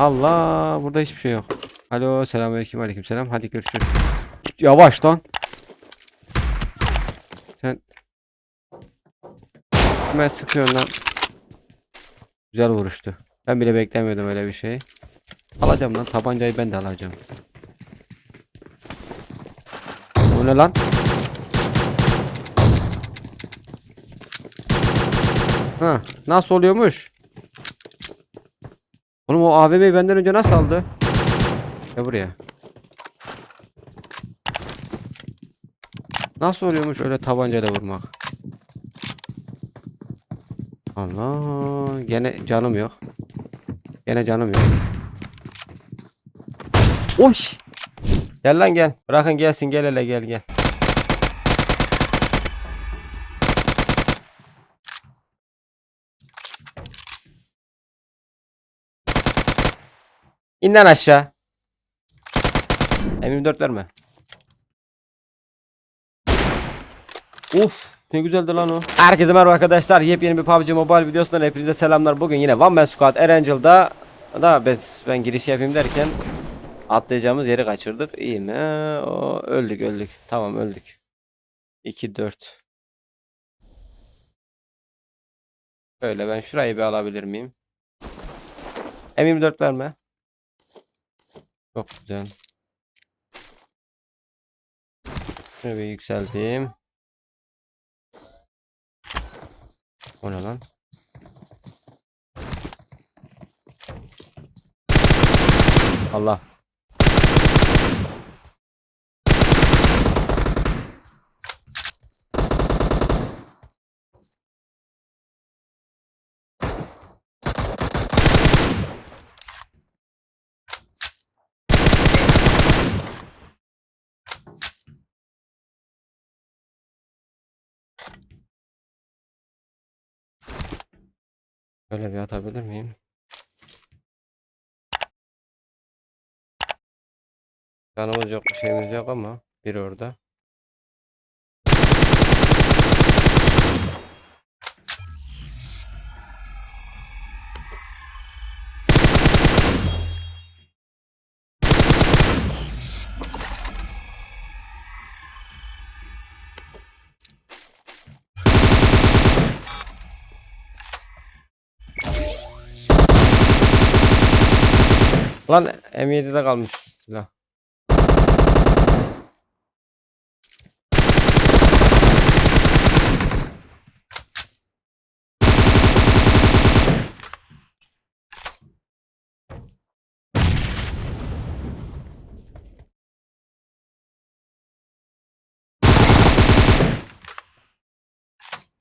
Allah burada hiçbir şey yok. Alo selamünaleyküm aleykümselam. Hadi görüşürüz. Yavaş lan. Sen Hemen sıkıyorsun lan. Güzel vuruştu. Ben bile beklemiyordum öyle bir şey. Alacağım lan tabancayı ben de alacağım. Bu ne lan? Ha, nasıl oluyormuş? Oğlum o AVM'yi benden önce nasıl aldı? Ya buraya. Nasıl oluyormuş öyle tabancayla vurmak? Allah, gene canım yok. Gene canım yok. Oş! Gel lan gel. Bırakın gelsin gel hele gel gel. İn lan aşağı. M24 verme. Uf ne güzeldi lan o. Herkese merhaba arkadaşlar. Yepyeni bir PUBG Mobile videosundan hepinize selamlar. Bugün yine One Man Squad Erangel'da da ben, ben giriş yapayım derken atlayacağımız yeri kaçırdık. İyi mi? O, öldük öldük. Tamam öldük. 2 4 Böyle ben şurayı bir alabilir miyim? M24 verme. Çok güzel. Şunu bir yükselteyim. O ne lan? Allah. Böyle bir atabilir miyim? Canımız yok, şeyimiz yok ama bir orada. Lan M7'de kalmış silah.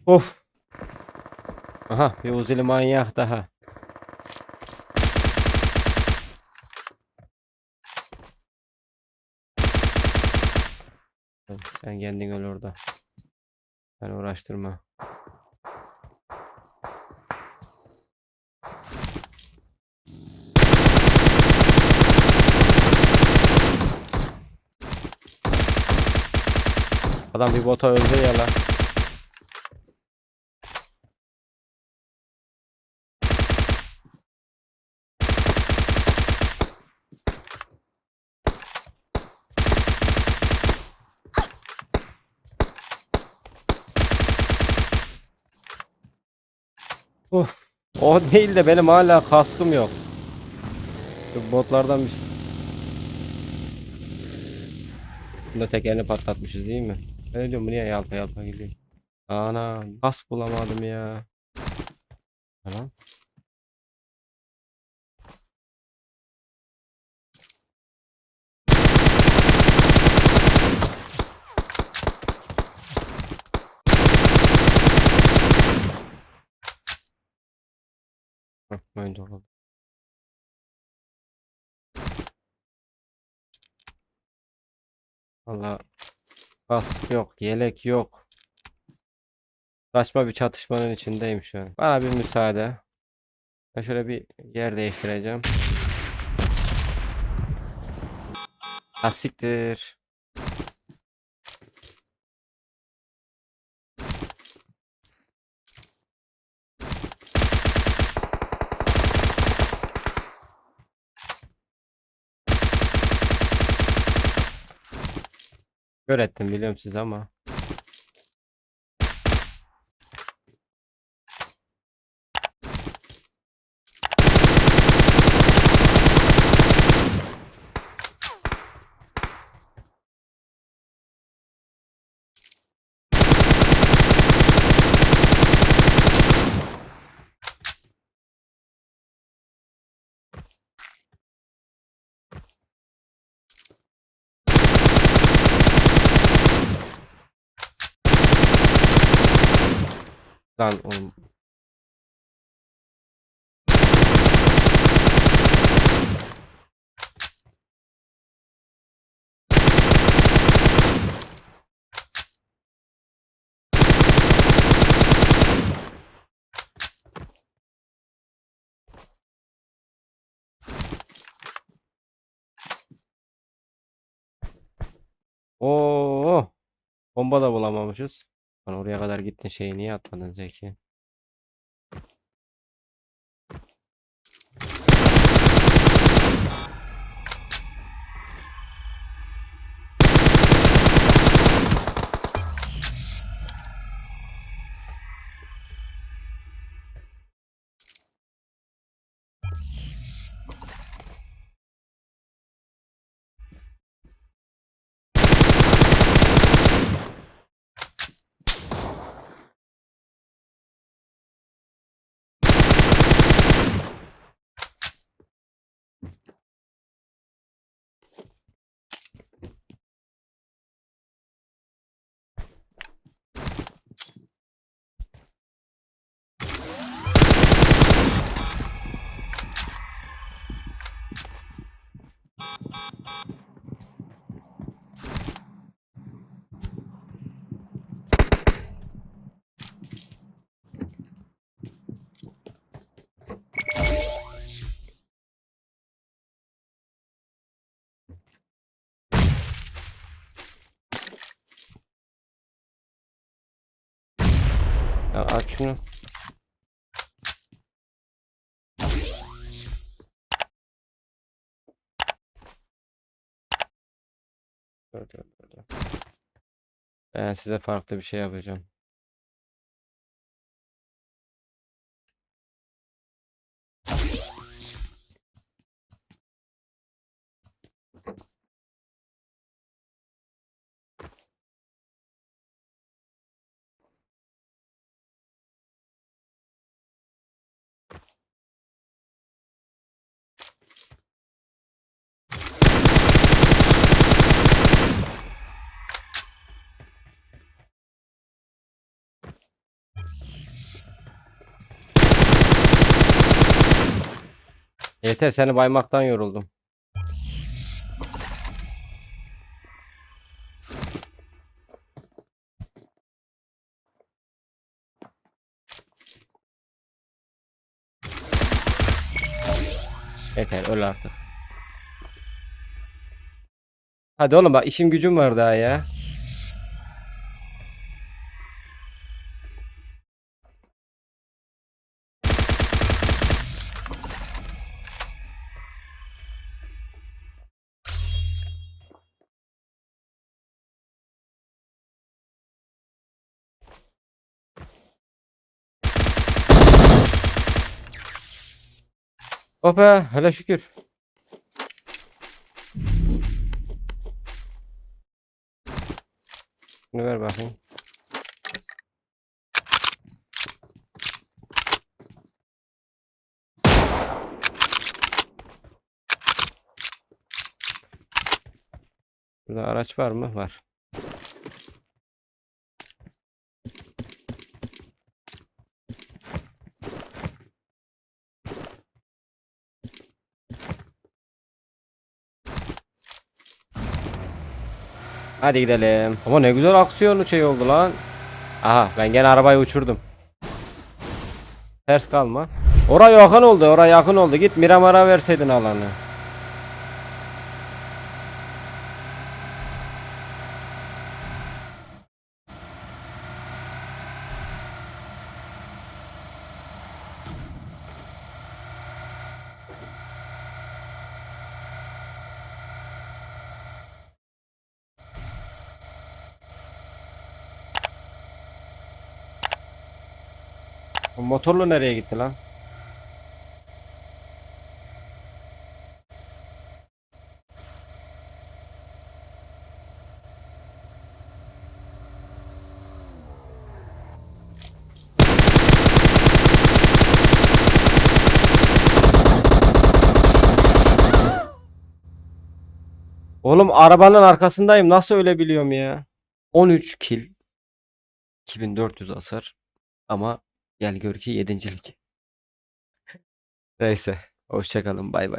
Of. Aha bir uzili manyak daha. Sen, kendin öl orada. Ben uğraştırma. Adam bir bota öldü ya lan. Of. O değil de benim hala kaskım yok. Şu botlardan bir Bunda tekerini patlatmışız değil mi? Ben diyorum bu niye yalpa yalpa gidiyor. Ana kask bulamadım ya. Tamam. Oyunda oldu. Valla kask yok, yelek yok. Saçma bir çatışmanın içindeyim şu an. Bana bir müsaade. Ben şöyle bir yer değiştireceğim. Ha siktir. Kör ettim biliyorum siz ama. Lan oğlum. Oo, bomba da bulamamışız. Lan oraya kadar gittin şeyi niye atmadın Zeki? Aç şunu. Ben size farklı bir şey yapacağım. Yeter seni baymaktan yoruldum. Yeter öl artık. Hadi oğlum bak işim gücüm var daha ya. Oh hele şükür. Bunu ver bakayım. Burada araç var mı? Var. Hadi gidelim. Ama ne güzel aksiyonlu şey oldu lan. Aha ben gene arabayı uçurdum. Ters kalma. Oraya yakın oldu. Oraya yakın oldu. Git Miramar'a verseydin alanı. O motorlu nereye gitti lan? Oğlum arabanın arkasındayım. Nasıl ölebiliyorum ya? 13 kill. 2400 hasar. Ama gel gör ki 7. lig. Neyse. Hoşçakalın. Bay bay.